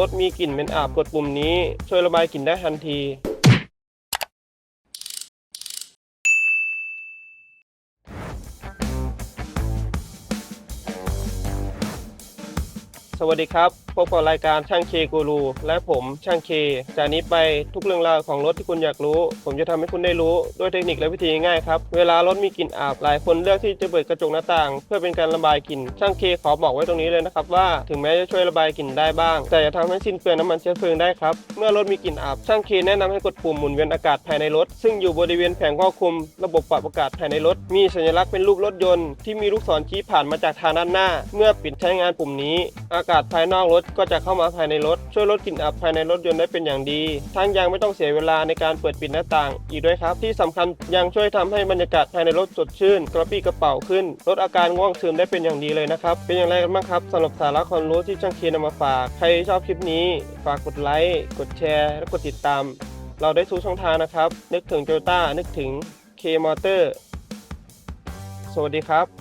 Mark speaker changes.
Speaker 1: รถมีกลิ่นเหม็นอาบกดปุ่มนี้ ช่วยระบายกลิ่นได้ทันที สวัสดีครับ บกับรายการช่างเคกูรูและผมช่างเค จากนี้ไปทุกเรื่องราวของรถที่คุณอยากรู้ ผมจะทำให้คุณได้รู้ด้วยเทคนิคและวิธีง่ายๆครับ เวลารถมีกลิ่นอาบหลายคนเลือกที่จะเปิดกระจกหน้าต่าง เพื่อเป็นการระบายกลิ่นช่างเคขอบอกไว้ตรงนี้เลยนะครับว่าถึงแม้จะช่วยระบายกลิ่นได้บ้าง แต่จะทำให้สิ้นเปลืองน้ำมันเชื้อเพลิงได้ครับเมื่อรถมีกลิ่นอาบช่างเคแนะนำให้กดปุ่มหมุนเวียนอากาศภายในรถ ซึ่งอยู่บริเวณแผงควบคุม ระบบปรับอากาศภายในรถ มีสัญลักษณ์เป็นรูปรถยนต์ที่มีลูกศรชี้ผ่านมาจากทางด้านหน้า เมื่อปิดใช้งานปุ่มนี้ อากาศภายนอกรถก็จะเข้ามาภายในรถ ช่วยลดกลิ่นอับภายในรถยนต์ได้เป็นอย่างดี ทั้งยังไม่ต้องเสียเวลาในการเปิดปิดหน้าต่าง อีกด้วยครับ ที่สำคัญยังช่วยทำให้บรรยากาศภายในรถสดชื่น กระปรี้กระเป๋าขึ้น ลดอาการง่วงซึมได้เป็นอย่างดีเลยนะครับ เป็นอย่างไรกันบ้างครับสำหรับสาระความรู้ที่ช่างเคียนำมาฝาก ใครชอบคลิปนี้ ฝากกดไลค์กดแชร์และกดติดตาม เราได้ทุกช่องทางนะครับ นึกถึงโตโยต้านึกถึง K Motor สวัสดีครับ